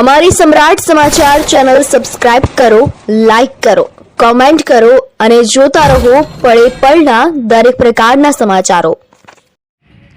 અમારી સમ્રાટ સમાચાર channel subscribe કરો, લાઇક કરો, કોમેન્ટ કરો અને જોતા રહો પળે પળના દરેક પ્રકારના સમાચારો.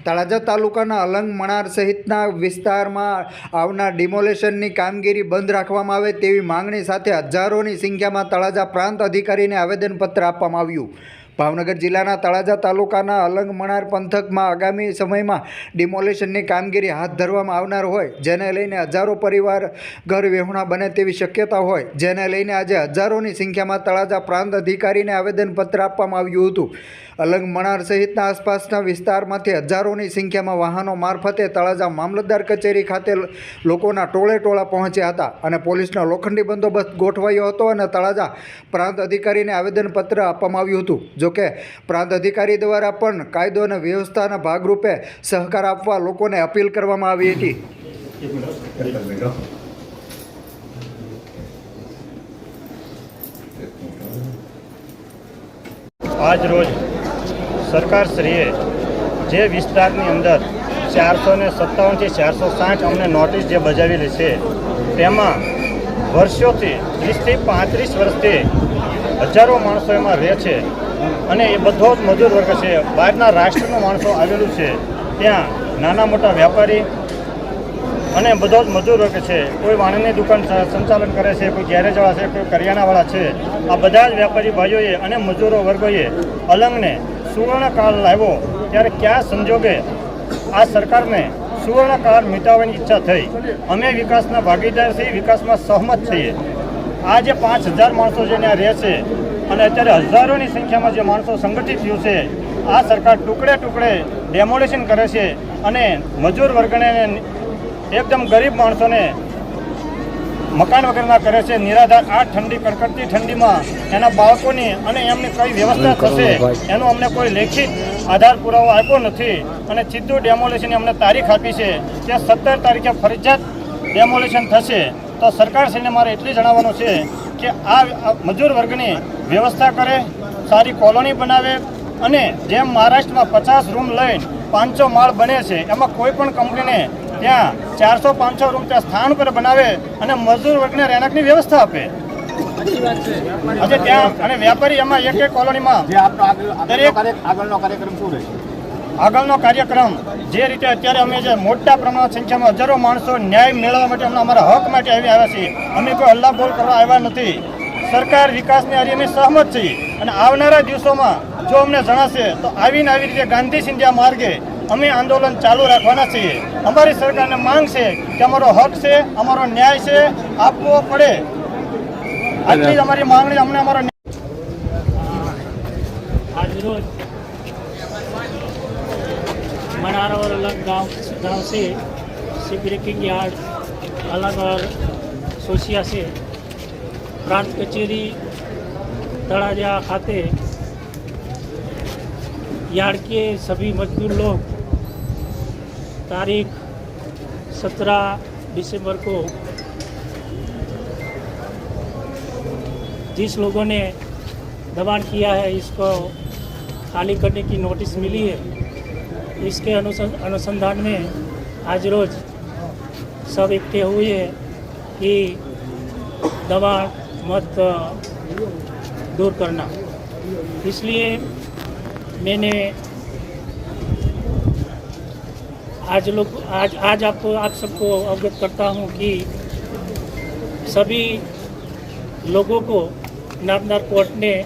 તળાજા તાલુકાના અલંગ મણાર સહિતના વિસ્તારમાં આવનાર ડિમોલેશનની કામગીરી બંધ રાખવામાં આવે તેવી માંગણી સાથે હજારોની સંખ્યામાં તળાજા પ્રાંત અધિકારીને આવેદનપત્ર આપવામાં આવ્યું. ભાવનગર જિલ્લાના તળાજા તાલુકાના અલંગ મણાર પંથકમાં આગામી સમયમાં ડિમોલેશનની કામગીરી હાથ ધરવામાં આવનાર હોય, જેને લઈને હજારો પરિવાર ઘર વિહોણા બને તેવી શક્યતા હોય, જેને લઈને આજે હજારોની સંખ્યામાં તળાજા પ્રાંત અધિકારીને આવેદનપત્ર આપવામાં આવ્યું હતું. અલંગ મણાર સહિતના આસપાસના વિસ્તારમાંથી હજારોની સંખ્યામાં વાહનો મારફતે તળાજા મામલતદાર કચેરી ખાતે લોકોના ટોળે ટોળા પહોંચ્યા હતા અને પોલીસનો લોખંડી બંદોબસ્ત ગોઠવાયો હતો અને તળાજા પ્રાંત અધિકારીને આવેદનપત્ર આપવામાં આવ્યું હતું. જોકે પ્રાંત અધિકારી દ્વારા પણ કાયદો અને વ્યવસ્થાના ભાગરૂપે સહકાર આપવા લોકોને અપીલ કરવામાં આવી હતી. આજ રોજ સરકારશ્રીએ જે વિસ્તારની અંદર ચારસો ને સત્તાવનથી ચારસો સાઠ અમને નોટિસ જે બજાવેલી છે, તેમાં વર્ષોથી ત્રીસથી પાંત્રીસ વર્ષથી હજારો માણસો એમાં રહે છે. અને એ બધો જ મજૂર વર્ગ છે. બહારના રાષ્ટ્રનું માણસો આવેલું છે. ત્યાં નાના મોટા વ્યાપારી અને બધો જ મજૂર વર્ગ છે. કોઈ વાણની દુકાન સંચાલન કરે છે, કોઈ ગેરેજવાળા છે, કોઈ કરિયાણાવાળા છે. આ બધા જ વ્યાપારી ભાઈઓએ અને મજૂરો વર્ગોએ અલંગને સુવર્ણકાળ લાવ્યો. ત્યારે કયા સંજોગે આ સરકારને સુવર્ણકાળ મિટાવવાની ઈચ્છા થઈ? અમે વિકાસના ભાગીદાર છીએ, વિકાસમાં સહમત છીએ. આ જે પાંચ હજાર માણસો જે ત્યાં રહે છે અને અત્યારે હજારોની સંખ્યામાં જે માણસો સંગઠિત થયું છે આ સરકાર ટુકડે ટુકડે ડેમોલેશન કરે છે અને મજૂર વર્ગને એકદમ ગરીબ માણસોને મકાન વગરના કરે છે. નિરાધાર આ ઠંડી કડકડતી ઠંડીમાં એના બાળકોની અને એમની કઈ વ્યવસ્થા થશે એનો અમને કોઈ લેખિત આધાર પુરાવો આપ્યો નથી. અને સીધું ડેમોલેશનની અમને તારીખ આપી છે. કે સત્તર તારીખે ફરજિયાત ડેમોલેશન થશે. તો સરકારશ્રીને મારે એટલી જણાવવાનું છે કે આ મજૂર વર્ગની વ્યવસ્થા કરે સારી કોલોની બનાવે અને જેમ મહારાષ્ટ્રમાં પચાસ રૂમ લઈને પાંચસો માળ બને છે એમાં કોઈ પણ કંપનીને ત્યાં ચારસો પાંચસો રૂમ ત્યાં સ્થાન પર બનાવે અને મજૂર વર્ગને રહેણાંકની વ્યવસ્થા આપે. આજે ત્યાં અને વેપારી એમાં એક એક કોલોનીમાં દરેક- આગળનો કાર્યક્રમ શું રહેશે? આગળનો કાર્યક્રમ જે રીતે અત્યારે અમે જે મોટા પ્રમાણમાં સંખ્યામાં હજારો માણસો ન્યાય મેળવવા માટે અમને અમારા હક માટે આવી આવ્યા છીએ. અમે કોઈ હલ્લા બોલ કરવા આવ્યા નથી. સરકાર વિકાસની હારી અમે સહમત છીએ. અને આવનારા દિવસોમાં જો અમને જણાશે, તો આવીને આવી રીતે ગાંધી સિંધિયા માર્ગે અમે આંદોલન ચાલુ રાખવાના છીએ. અમારી સરકારને માંગ છે કે અમારો હક છે, અમારો ન્યાય છે, આપવો પડે. આટલી અમારી માંગણી અમને અમારો આજરોज मनार और अलग गाँव गाँव से सी ब्रेकिंग यार्ड अलग और सोशिया से प्रांत कचेरी तड़ाजा खाते, यार्ड के सभी मजदूर लोग तारीख 17 दिसंबर को जिस लोगों ने दबाण किया है, इसको खाली करने की नोटिस मिली है। इसके अनुसं- अनुसंधान में आज रोज सब इकट्ठे हुए हैं कि दबाण मत दूर करना। इसलिए मैंने आज लोग, आज आज आपको आप सबको अवगत करता हूँ कि सभी लोगों को नामदार कोर्ट ने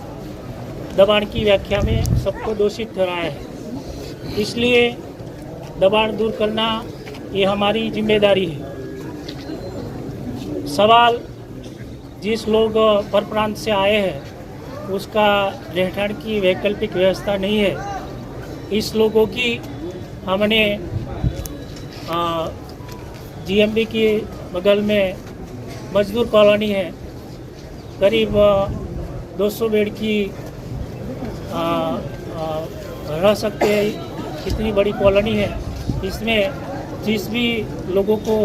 दबाण की व्याख्या में सबको दोषित ठहराया है। इसलिए दबाण दूर करना ये हमारी ज़िम्मेदारी है। सवाल जिस लोग पर प्रांत से आए हैं उसका रहठाण की वैकल्पिक व्यवस्था नहीं है। इस लोगों की हमने जीएमबी के बगल में मजदूर कॉलोनी है। करीब 200 बेड की आ, आ, रह सकते हैं। कितनी बड़ी कॉलोनी है, इसमें जिस भी लोगों को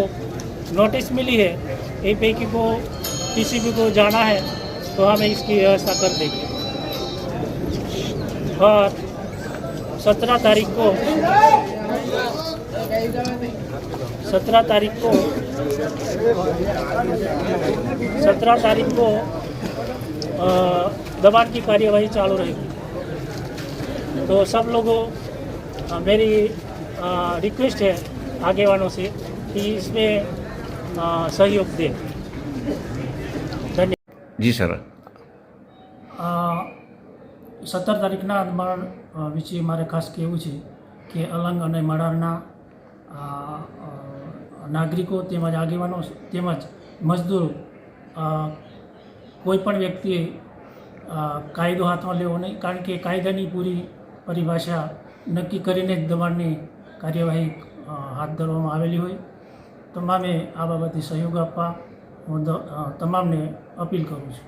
नोटिस मिली है ए पैकी को, किसी भी को जाना है तो हमें इसकी व्यवस्था कर देंगे। और सत्रह तारीख को, सत्रह तारीख को, सत्रह तारीख को दबान की कार्यवाही चालू रहेगी। तो सब लोगों मेरी रिक्वेस्ट है आगे वालों से कि इसमें अ, सहयोग दें धन्यवाद જી સર સત્તર તારીખના માળ અ, વિશે મારે ખાસ કહેવું છે કે અલંગ અને મડારના અ, અ, નાગરિકો તેમજ આગેવાનો તેમજ મજદૂરો અ, કોઈ પણ વ્યક્તિએ અ, કાયદો હાથમાં લેવો નહીં કારણ કે કાયદાની પૂરી પરિભાષા નક્કી કરીને જ દબાણની કાર્યવાહી હાથ ધરવામાં આવેલી હોય. તમામે આ બાબતે સહયોગ આપવા હું તમામને અપીલ કરું છું.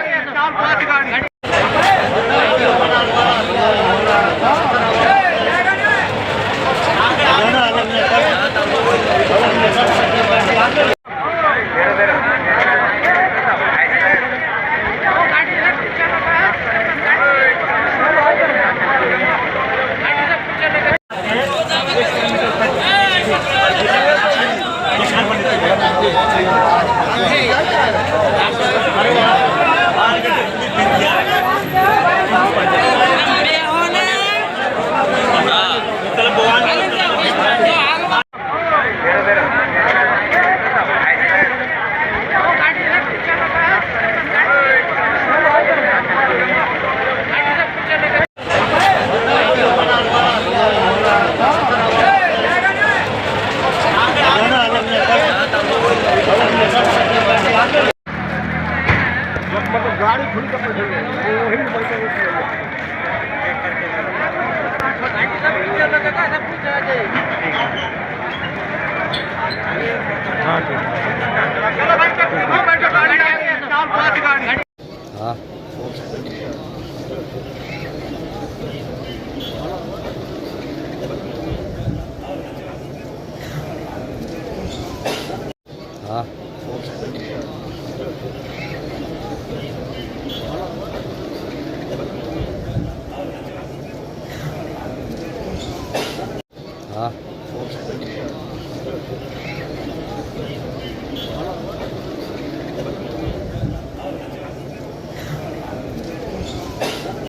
હા.